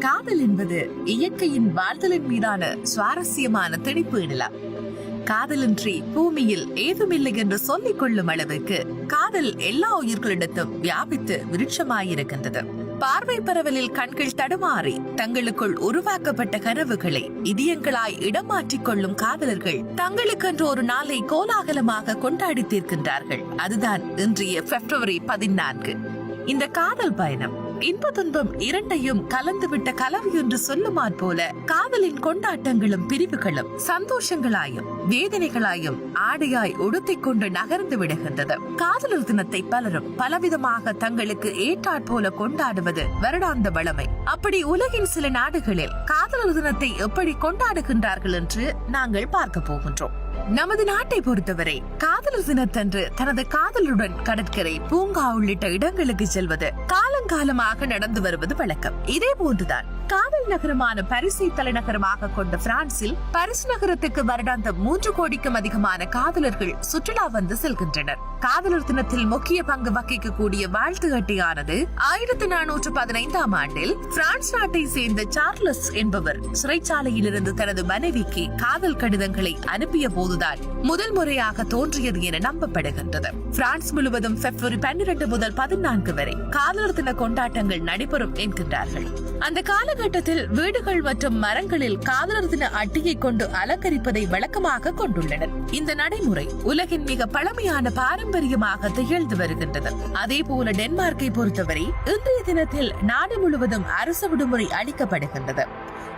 காதல் என்பது இயற்கையின் வாழ்தலின் மீதான சுவாரஸ்யமான திணிப்பு இடலாம் காதலின்றி பூமியில் ஏதுமில்லை என்று சொல்லிக் கொள்ளும் அளவுக்கு காதல் எல்லா உயிர்களிடத்தும் வியாபித்து விருட்சமாயிருக்கின்றது. பார்வை பரவலில் கண்கள் தடுமாறி தங்களுக்குள் உருவாக்கப்பட்ட கனவுகளை இதயங்களாய் இடமாற்றிக் கொள்ளும் காதலர்கள் தங்களுக்கென்று ஒரு நாளை கோலாகலமாக கொண்டாடி தீர்க்கின்றார்கள். அதுதான் இன்றைய பிப்ரவரி பதினான்கு. இந்த காதல் பயணம் இன்ப துன்பம் இரண்டையும் கலந்துவிட்ட கலவை என்று சொல்லுமாற் போல காதலின் கொண்டாட்டங்களும் பிரிவுகளும் சந்தோஷங்களாயும் வேதனைகளாயும் ஆடையாய் உடுத்திக் கொண்டு நகர்ந்து விடுகின்றது. காதலர் தினத்தை பலரும் பலவிதமாக தங்களுக்கு ஏற்றாற் போல கொண்டாடுவது வருடாந்த வளமை. அப்படி உலகின் சில நாடுகளில் காதலர் தினத்தை எப்படி கொண்டாடுகின்றார்கள் என்று நாங்கள் பார்க்க போகின்றோம். நமது நாட்டை பொறுத்தவரை காதலர் தினத்தன்று தனது காதலுடன் கடற்கரை பூங்கா உள்ளிட்ட இடங்களுக்கு செல்வது காலங்காலமாக நடந்து வருவது வழக்கம். இதே போன்றுதான் காதல் நகரமான பரிசை தலைநகரமாக கொண்ட பிரான்சில் பரிசு நகரத்துக்கு வருடாந்த மூன்று கோடிக்கும் அதிகமான காதலர்கள் சுற்றுலா வந்து செல்கின்றனர். காதலர் தினத்தில் முக்கிய பங்கு வகிக்கக்கூடிய வாழ்த்து அட்டையானது ஆயிரத்தி நானூற்று பதினைந்தாம் ஆண்டில் பிரான்ஸ் நாட்டை சேர்ந்த சார்லஸ் என்பவர் சிறைச்சாலையில் இருந்து தனது மனைவிக்கு காதல் கடிதங்களை அனுப்பிய போதுதான் முதல் முறையாக தோன்றியது என நம்பப்படுகின்றது. பிரான்ஸ் முழுவதும் பிப்ரவரி பன்னிரண்டு முதல் பதினான்கு வரை காதலர் தின கொண்டாட்டங்கள் நடைபெறும் என்கின்றார்கள். அந்த கால காலகட்டத்தில் வீடுகள் மற்றும் மரங்களில் காதலர் தின அட்டையை கொண்டு அலங்கரிப்பதை வழக்கமாக கொண்டுள்ளனர். இந்த நடைமுறை உலகின் மிக பழமையான பாரம்பரியமாக திகழ்ந்து வருகின்றது. அதே போல டென்மார்க்கை பொறுத்தவரை இன்றைய தினத்தில் நாடு முழுவதும் அரசு விடுமுறை அளிக்கப்படுகின்றது.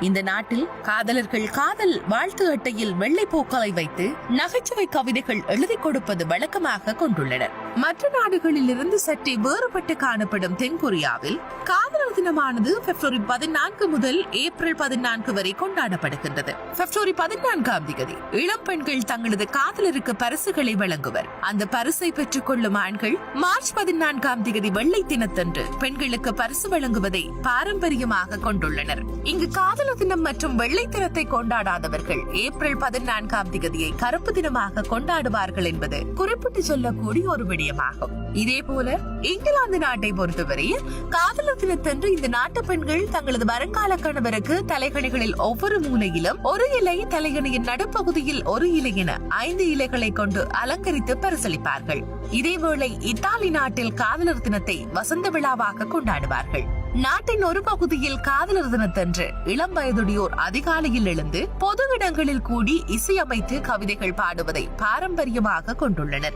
இந்த நாட்டில் காதலர்கள் காதல் வாழ்த்து அட்டையில் வெள்ளை பூக்களை வைத்து நகைச்சுவை கவிதைகள் எழுதி கொடுப்பது வழக்கமாக கொண்டுள்ளனர். மற்ற நாடுகளில் இருந்து சற்றே வேறுபட்டு காணப்படும் தென்கொரியாவில் காதலர் தினமானது பிப்ரவரி பதினான்கு முதல் ஏப்ரல் பதினான்கு வரை கொண்டாடப்படுகின்றது. பிப்ரவரி பதினான்காம் தேதி இளம் பெண்கள் தங்களது காதலருக்கு பரிசுகளை வழங்குவர். அந்த பரிசை பெற்றுக் கொள்ளும் ஆண்கள் மார்ச் பதினான்காம் தேதி வெள்ளை தினத்தன்று பெண்களுக்கு பரிசு வழங்குவதை பாரம்பரியமாக கொண்டுள்ளனர். இங்கு காதலர் தினம் மற்றும் வெள்ளை தினத்தை கொண்டாடாதவர்கள் ஏப்ரல் பதினான்காம் திகதியை கருப்பு தினமாக கொண்டாடுவார்கள் என்பது குறிப்பிட்டு சொல்லக்கூடிய ஒரு விடயமாகும். இதே போல இங்கிலாந்து நாட்டை பொறுத்தவரை காதலர் தினத்தன்று இந்த நாட்டு பெண்கள் தங்களது வருங்கால கணவருக்கு தலைகணிகளில் ஒவ்வொரு மூலையிலும் ஒரு இலை தலைகணியின் நடுப்பகுதியில் ஒரு இலை என ஐந்து இலைகளை கொண்டு அலங்கரித்து பரிசளிப்பார்கள். இதேவேளை இத்தாலி நாட்டில் காதலர் தினத்தை வசந்த விழாவாக கொண்டாடுவார்கள். நாட்டின் ஒரு பகுதியில் காதலர் தினத்தன்று இளம் வயதுடையோர் அதிகாலையில் எழுந்து பொது இடங்களில் கூடி இசையமைத்து கவிதைகள் பாடுவதை பாரம்பரியமாக கொண்டுள்ளனர்.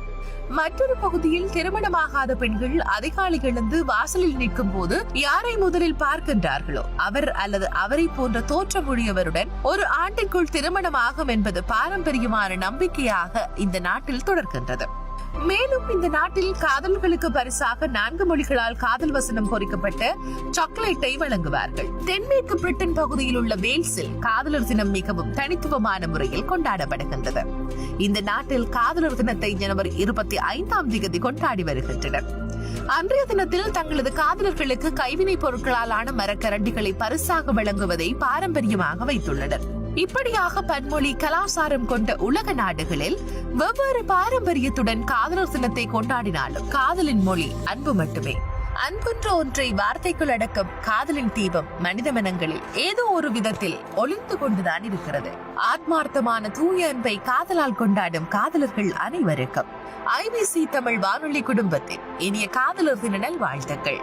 மற்றொரு பகுதியில் திருமணமாகாத பெண்கள் அதிகாலை எழுந்து வாசலில் நிற்கும் போது யாரை முதலில் பார்க்கின்றார்களோ அவர் அல்லது அவரை போன்ற தோற்றமுடையவருடன் ஒரு ஆண்டிற்குள் திருமணமாகும் என்பது பாரம்பரியமான நம்பிக்கையாக இந்த நாட்டில் தொடர்கின்றது. மேலும் இந்த நாட்டில் காதல்களுக்கு பரிசாக நான்கு மொழிகளால் காதல் வசனம் பொறிக்கப்பட்ட சாக்லேட்டை வழங்குவார்கள். தென்மேற்கு பிரிட்டன் பகுதியில் உள்ள வேல்ஸில் காதலர் தினம் மிகவும் தனித்துவமான முறையில் கொண்டாடப்படுகின்றது. இந்த நாட்டில் காதலர் தினத்தை ஜனவரி இருபத்தி ஐந்தாம் தேதி கொண்டாடி வருகின்றனர். அன்றைய தினத்தில் தங்களது காதலர்களுக்கு கைவினைப் பொருட்களால் ஆன மரக்கரண்டிகளை பரிசாக வழங்குவதை பாரம்பரியமாக வைத்துள்ளனர். இப்படியாக பன்மொழி கலாசாரம் கொண்ட உலக நாடுகளில் வெவ்வேறு பாரம்பரியத்துடன் காதலர் தினத்தை கொண்டாடினாலும் காதலின் மொழி அன்பு மட்டுமே. அன்புன்ற ஒன்றை வார்த்தைக்குள் அடக்கம் காதலின் தீபம் மனித மனங்களில் ஏதோ ஒரு விதத்தில் ஒளிந்து கொண்டுதான் இருக்கிறது. ஆத்மார்த்தமான தூய அன்பை காதலால் கொண்டாடும் காதலர்கள் அனைவருக்கும். ஐபிசி தமிழ் வானொலி குடும்பத்தின் இனிய காதலர் தின நல்வாழ்த்துக்கள்